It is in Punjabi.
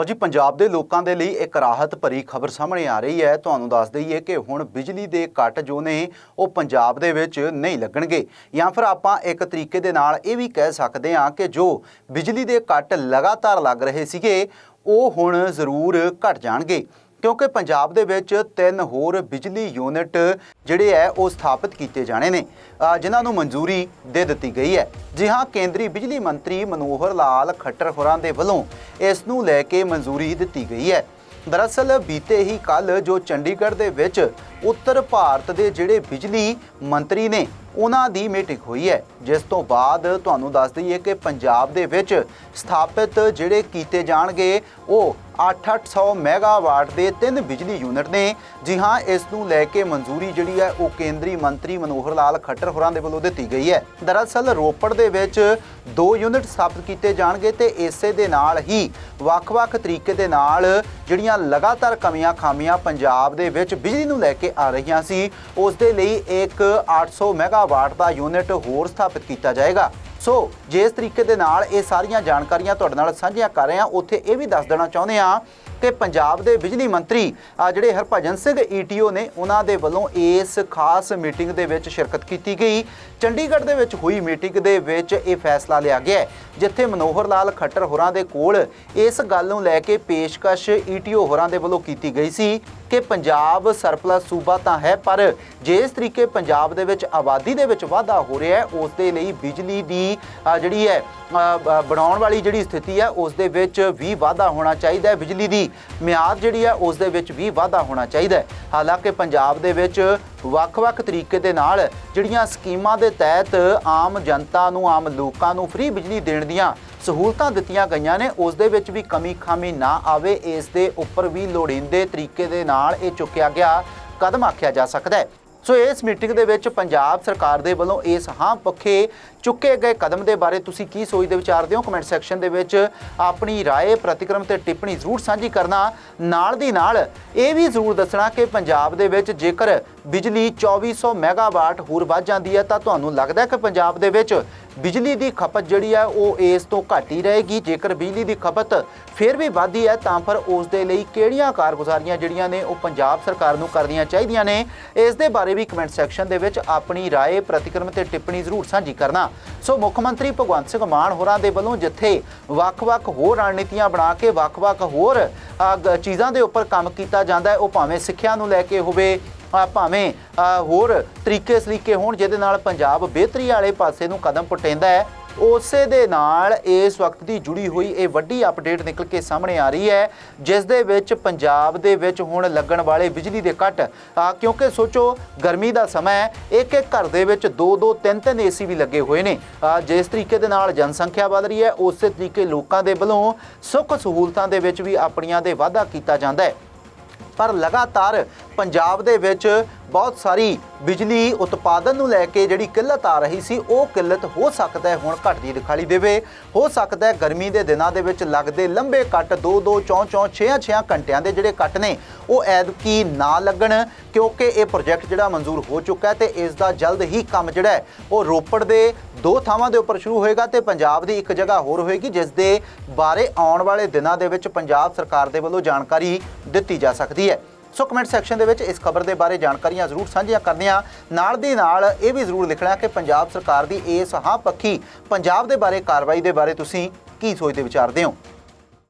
ਲੋ ਜੀ, ਪੰਜਾਬ ਦੇ ਲੋਕਾਂ ਦੇ ਲਈ ਇੱਕ ਰਾਹਤ ਭਰੀ ਖਬਰ ਸਾਹਮਣੇ ਆ ਰਹੀ ਹੈ। ਤੁਹਾਨੂੰ ਦੱਸ ਦਈਏ ਕਿ ਹੁਣ ਬਿਜਲੀ ਦੇ ਕੱਟ ਜੋ ਨੇ, ਉਹ ਪੰਜਾਬ ਦੇ ਵਿੱਚ ਨਹੀਂ ਲੱਗਣਗੇ। ਜਾਂ ਫਿਰ ਆਪਾਂ ਇੱਕ ਤਰੀਕੇ ਦੇ ਨਾਲ ਇਹ ਵੀ ਕਹਿ ਸਕਦੇ ਹਾਂ ਕਿ ਜੋ ਬਿਜਲੀ ਦੇ ਕੱਟ ਲਗਾਤਾਰ ਲੱਗ ਰਹੇ ਸੀਗੇ, ਉਹ ਹੁਣ ਜ਼ਰੂਰ ਘਟ ਜਾਣਗੇ। ਕਿਉਂਕਿ ਪੰਜਾਬ ਦੇ ਵਿੱਚ ਤਿੰਨ ਹੋਰ ਬਿਜਲੀ ਯੂਨਿਟ ਜਿਹੜੇ ਹੈ, ਉਹ ਸਥਾਪਿਤ ਕੀਤੇ ਜਾਣੇ ਨੇ ਜਿਨ੍ਹਾਂ ਨੂੰ ਮਨਜ਼ੂਰੀ ਦੇ ਦਿੱਤੀ ਗਈ ਹੈ। ਜੀ ਹਾਂ, ਕੇਂਦਰੀ ਬਿਜਲੀ ਮੰਤਰੀ ਮਨੋਹਰ ਲਾਲ ਖੱਟਰ ਹੋਰਾਂ ਦੇ ਵੱਲੋਂ ਇਸ ਨੂੰ ਲੈ ਕੇ ਮਨਜ਼ੂਰੀ ਦਿੱਤੀ ਗਈ ਹੈ। ਦਰਅਸਲ, ਬੀਤੇ ਹੀ ਕੱਲ ਜੋ ਚੰਡੀਗੜ੍ਹ ਦੇ ਵਿੱਚ ਉੱਤਰ ਭਾਰਤ ਦੇ ਜਿਹੜੇ ਬਿਜਲੀ ਮੰਤਰੀ ਨੇ, ਉਹਨਾਂ ਦੀ ਮੀਟਿੰਗ ਹੋਈ ਹੈ। ਜਿਸ ਤੋਂ ਬਾਅਦ ਤੁਹਾਨੂੰ ਦੱਸ ਦਈਏ ਕਿ ਪੰਜਾਬ ਦੇ ਵਿੱਚ ਸਥਾਪਿਤ ਜਿਹੜੇ ਕੀਤੇ ਜਾਣਗੇ, ਉਹ 8-800 ਮੈਗਾਵਾਟ ਦੇ ਤਿੰਨ ਬਿਜਲੀ ਯੂਨਿਟ ਨੇ। ਜੀ ਹਾਂ, ਇਸ ਨੂੰ ਲੈ ਕੇ ਮਨਜ਼ੂਰੀ ਜਿਹੜੀ ਹੈ, ਉਹ ਕੇਂਦਰੀ ਮੰਤਰੀ ਮਨੋਹਰ ਲਾਲ ਖੱਟਰ ਹੋਰਾਂ ਦੇ ਵੱਲੋਂ ਦਿੱਤੀ ਗਈ ਹੈ। ਦਰਅਸਲ, ਰੋਪੜ ਦੇ ਵਿੱਚ ਦੋ ਯੂਨਿਟ ਸਥਾਪਿਤ ਕੀਤੇ ਜਾਣਗੇ ਤੇ ਇਸੇ ਦੇ ਨਾਲ ਹੀ ਵੱਖ-ਵੱਖ ਤਰੀਕੇ ਦੇ ਨਾਲ ਜਿਹੜੀਆਂ ਲਗਾਤਾਰ ਕਮੀਆਂ ਖਾਮੀਆਂ ਪੰਜਾਬ ਦੇ ਵਿੱਚ ਬਿਜਲੀ ਨੂੰ ਲੈ ਕੇ ਆ ਰਹੀਆਂ ਸੀ। ਉਸ ਦੇ ਲਈ ਇੱਕ 800 ਮੈਗਾਵਾਟ ਦਾ ਯੂਨਿਟ ਹੋਰ ਸਥਾਪਿਤ ਕੀਤਾ ਜਾਏਗਾ। ਸੋ, ਜਿਸ ਤਰੀਕੇ ਦੇ ਨਾਲ ਇਹ ਸਾਰੀਆਂ ਜਾਣਕਾਰੀਆਂ ਤੁਹਾਡੇ ਨਾਲ ਸਾਂਝੀਆਂ ਕਰ ਰਹੇ ਹਾਂ, ਉੱਥੇ ਇਹ ਵੀ ਦੱਸ ਦੇਣਾ ਚਾਹੁੰਦੇ ਹਾਂ ਕਿ ਪੰਜਾਬ ਦੇ ਬਿਜਲੀ ਮੰਤਰੀ ਜਿਹੜੇ ਹਰਭਜਨ ਸਿੰਘ ਈਟੀਓ ਨੇ, ਉਹਨਾਂ ਦੇ ਵੱਲੋਂ ਇਸ ਖਾਸ ਮੀਟਿੰਗ ਦੇ ਵਿੱਚ ਸ਼ਿਰਕਤ ਕੀਤੀ ਗਈ। ਚੰਡੀਗੜ੍ਹ ਦੇ ਵਿੱਚ ਹੋਈ ਮੀਟਿੰਗ ਦੇ ਵਿੱਚ ਇਹ ਫੈਸਲਾ ਲਿਆ ਗਿਆ ਜਿੱਥੇ ਮਨੋਹਰ ਲਾਲ ਖੱਟਰ ਹੋਰਾਂ ਦੇ ਕੋਲ ਇਸ ਗੱਲ ਨੂੰ ਲੈ ਕੇ ਪੇਸ਼ਕਸ਼ ਈਟੀਓ ਹੋਰਾਂ ਦੇ ਵੱਲੋਂ ਕੀਤੀ ਗਈ ਸੀ ਕਿ ਪੰਜਾਬ ਸਰਪਲਸ ਸੂਬਾ ਤਾਂ ਹੈ, ਪਰ ਜਿਸ ਤਰੀਕੇ ਪੰਜਾਬ ਦੇ ਵਿੱਚ ਆਬਾਦੀ ਦੇ ਵਿੱਚ ਵਾਧਾ ਹੋ ਰਿਹਾ ਹੈ, ਉਸ ਦੇ ਲਈ ਬਿਜਲੀ ਦੀ ਜਿਹੜੀ ਹੈ ਬਣਾਉਣ ਵਾਲੀ ਜਿਹੜੀ ਸਥਿਤੀ ਹੈ, ਉਸ ਦੇ ਵਿੱਚ ਵੀ ਵਾਧਾ ਹੋਣਾ ਚਾਹੀਦਾ ਹੈ ਬਿਜਲੀ ਦੀ। ਮਿਆਦ ਜਿਹੜੀ ਹੈ ਉਸ ਦੇ ਵਿੱਚ ਵੀ ਵਾਧਾ ਹੋਣਾ ਚਾਹੀਦਾ ਹੈ। ਹਾਲਾਂਕਿ ਪੰਜਾਬ ਦੇ ਵਿੱਚ ਵੱਖ-ਵੱਖ ਤਰੀਕੇ ਦੇ ਨਾਲ ਜਿਹੜੀਆਂ ਸਕੀਮਾਂ ਦੇ ਤਹਿਤ ਆਮ ਜਨਤਾ ਨੂੰ, ਆਮ ਲੋਕਾਂ ਨੂੰ ਫ੍ਰੀ ਬਿਜਲੀ ਦੇਣ ਦੀਆਂ ਸਹੂਲਤਾਂ ਦਿੱਤੀਆਂ ਗਈਆਂ ਨੇ, ਉਸ ਦੇ ਵਿੱਚ ਵੀ ਕਮੀ ਖਾਮੀ ਨਾ ਆਵੇ, ਇਸ ਦੇ ਉੱਪਰ ਵੀ ਲੋੜੀਂਦੇ ਤਰੀਕੇ ਦੇ ਨਾਲ ਇਹ ਚੁੱਕਿਆ ਗਿਆ, ਕਦਮ ਆਖਿਆ ਜਾ ਸਕਦਾ ਹੈ। ਸੋ ਇਸ ਮੀਟਿੰਗ ਦੇ ਵਿੱਚ ਪੰਜਾਬ ਸਰਕਾਰ ਦੇ ਵੱਲੋਂ ਇਸ ਹਾਂ ਪੱਖੇ ਚੁੱਕੇ ਗਏ ਕਦਮ ਦੇ ਬਾਰੇ ਤੁਸੀਂ ਕੀ ਸੋਚਦੇ ਵਿਚਾਰਦੇ ਹੋ ਕਮੈਂਟ ਸੈਕਸ਼ਨ ਦੇ ਵਿੱਚ ਆਪਣੀ رائے ਪ੍ਰਤੀਕਰਮ ਤੇ ਟਿੱਪਣੀ ਜ਼ਰੂਰ ਸਾਂਝੀ ਕਰਨਾ ਨਾਲ ਦੀ ਨਾਲ ਇਹ ਵੀ ਜ਼ਰੂਰ ਦੱਸਣਾ ਕਿ ਪੰਜਾਬ ਦੇ ਵਿੱਚ ਜੇਕਰ ਬਿਜਲੀ 2400 ਮੈਗਾਵਾਟ ਹੋਰ ਵੱਧ ਜਾਂਦੀ ਹੈ ਤਾਂ ਤੁਹਾਨੂੰ ਲੱਗਦਾ ਹੈ ਕਿ ਪੰਜਾਬ ਦੇ ਵਿੱਚ ਬਿਜਲੀ ਦੀ ਖਪਤ ਜਿਹੜੀ ਹੈ ਉਹ ਇਸ ਤੋਂ ਘੱਟ ਹੀ ਰਹੇਗੀ ਜੇਕਰ ਬਿਜਲੀ ਦੀ ਖਪਤ ਫਿਰ ਵੀ ਵਧਦੀ ਹੈ ਤਾਂ ਫਿਰ ਉਸ ਦੇ ਲਈ ਕਿਹੜੀਆਂ ਕਾਰਗੁਜ਼ਾਰੀਆਂ ਜਿਹੜੀਆਂ ਨੇ ਉਹ ਪੰਜਾਬ ਸਰਕਾਰ ਨੂੰ ਕਰਨੀਆਂ ਚਾਹੀਦੀਆਂ ਨੇ ਇਸ ਦੇ ਬਾਰੇ ਵੀ ਕਮੈਂਟ ਸੈਕਸ਼ਨ ਦੇ ਵਿੱਚ ਆਪਣੀ رائے ਪ੍ਰਤੀਕਰਮ ਤੇ ਟਿੱਪਣੀ ਜ਼ਰੂਰ ਸਾਂਝੀ ਕਰਨਾ ਸੋ ਮੁੱਖ ਮੰਤਰੀ ਭਗਵੰਤ ਸਿੰਘ ਮਾਨ ਹੋਰਾਂ ਦੇ ਵੱਲੋਂ ਜਿੱਥੇ ਵੱਖ-ਵੱਖ ਹੋਰ ਰਣਨੀਤੀਆਂ ਬਣਾ ਕੇ ਵੱਖ-ਵੱਖ ਹੋਰ ਅ, ਗ- ਚੀਜ਼ਾਂ ਦੇ ਉੱਪਰ ਕੰਮ ਕੀਤਾ ਜਾਂਦਾ ਹੈ ਉਹ ਭਾਵੇਂ ਸਿੱਖਿਆ ਨੂੰ ਲੈ ਕੇ ਹੋਵੇ ਅ, ਭਾਵੇਂ ਹੋਰ ਤਰੀਕੇ ਸਲੀਕੇ ਹੋਣ ਜਿਹਦੇ ਨਾਲ ਪੰਜਾਬ ਬਿਹਤਰੀ ਵਾਲੇ ਪਾਸੇ ਨੂੰ ਕਦਮ ਪੁੱਟੇਂਦਾ ਹੈ, ਉਸੇ ਦੇ ਨਾਲ ਇਸ ਵਕਤ ਦੀ ਜੁੜੀ ਹੋਈ ਇਹ ਵੱਡੀ ਅਪਡੇਟ ਨਿਕਲ ਕੇ ਸਾਹਮਣੇ ਆ ਰਹੀ ਹੈ ਜਿਸ ਦੇ ਵਿੱਚ ਪੰਜਾਬ ਦੇ ਵਿੱਚ ਹੁਣ ਲੱਗਣ ਵਾਲੇ ਬਿਜਲੀ ਦੇ ਕੱਟ ਕਿਉਂਕਿ ਸੋਚੋ ਗਰਮੀ ਦਾ ਸਮਾਂ ਹੈ ਇੱਕ ਇੱਕ ਘਰ ਦੇ ਵਿੱਚ ਦੋ ਦੋ ਤਿੰਨ ਤਿੰਨ ਏਸੀ ਵੀ ਲੱਗੇ ਹੋਏ ਨੇ ਜਿਸ ਤਰੀਕੇ ਦੇ ਨਾਲ ਜਨਸੰਖਿਆ ਵਧ ਰਹੀ ਹੈ, ਉਸੇ ਤਰੀਕੇ ਲੋਕਾਂ ਦੇ ਵੱਲੋਂ ਸੁੱਖ ਸਹੂਲਤਾਂ ਦੇ ਵਿੱਚ ਵੀ ਆਪਣੀਆਂ ਦੇ ਵਾਧਾ ਕੀਤਾ ਜਾਂਦਾ ਹੈ। ਪਰ ਲਗਾਤਾਰ ਪੰਜਾਬ ਦੇ ਵਿੱਚ ਬਹੁਤ ਸਾਰੀ ਬਿਜਲੀ ਉਤਪਾਦਨ ਨੂੰ ਲੈ ਕੇ ਜਿਹੜੀ ਕਿੱਲਤ ਆ ਰਹੀ ਸੀ, ਉਹ ਕਿੱਲਤ ਹੋ ਸਕਦਾ ਹੈ, ਹੁਣ ਘਟਦੀ ਦਿਖਾਈ ਦੇਵੇ। ਹੋ ਸਕਦਾ ਹੈ ਗਰਮੀ ਦੇ ਦਿਨਾਂ ਦੇ ਵਿੱਚ ਲੱਗਦੇ ਲੰਬੇ ਕੱਟ 2 2 4 4 6 6 ਘੰਟਿਆਂ ਦੇ ਜਿਹੜੇ ਕੱਟ ਨੇ, ਉਹ ਐਦਕੀ ਨਾ ਲੱਗਣ, ਕਿਉਂਕਿ ਇਹ ਪ੍ਰੋਜੈਕਟ ਜਿਹੜਾ ਮਨਜ਼ੂਰ ਹੋ ਚੁੱਕਾ ਹੈ ਤੇ ਇਸ ਦਾ ਜਲਦ ਹੀ ਕੰਮ ਜਿਹੜਾ ਉਹ ਰੋਪੜ ਦੇ ਦੋ ਥਾਵਾਂ ਦੇ ਉੱਪਰ ਸ਼ੁਰੂ ਹੋਏਗਾ ਤੇ ਪੰਜਾਬ ਦੀ ਇੱਕ ਜਗ੍ਹਾ ਹੋਰ ਹੋਏਗੀ, ਜਿਸ ਦੇ ਬਾਰੇ ਆਉਣ ਵਾਲੇ ਦਿਨਾਂ ਦੇ ਵਿੱਚ ਪੰਜਾਬ ਸਰਕਾਰ ਦੇ ਵੱਲੋਂ ਜਾਣਕਾਰੀ ਦਿੱਤੀ ਜਾ ਸਕਦੀ ਹੈ। ਸੋ ਕਮੈਂਟ ਸੈਕਸ਼ਨ ਦੇ ਵਿੱਚ ਇਸ ਖਬਰ ਦੇ ਬਾਰੇ ਜਾਣਕਾਰੀਆਂ ਜ਼ਰੂਰ ਸਾਂਝੀਆਂ ਕਰਨੀਆਂ। ਨਾਲ ਦੀ ਨਾਲ ਇਹ ਵੀ ਜ਼ਰੂਰ ਲਿਖਣਾ ਕਿ ਪੰਜਾਬ ਸਰਕਾਰ ਦੀ ਇਸ ਹਾਂ ਪੱਖੀ ਪੰਜਾਬ ਦੇ ਬਾਰੇ, ਕਾਰਵਾਈ ਦੇ ਬਾਰੇ ਤੁਸੀਂ ਕੀ ਸੋਚਦੇ, ਵਿਚਾਰਦੇ ਹੋ?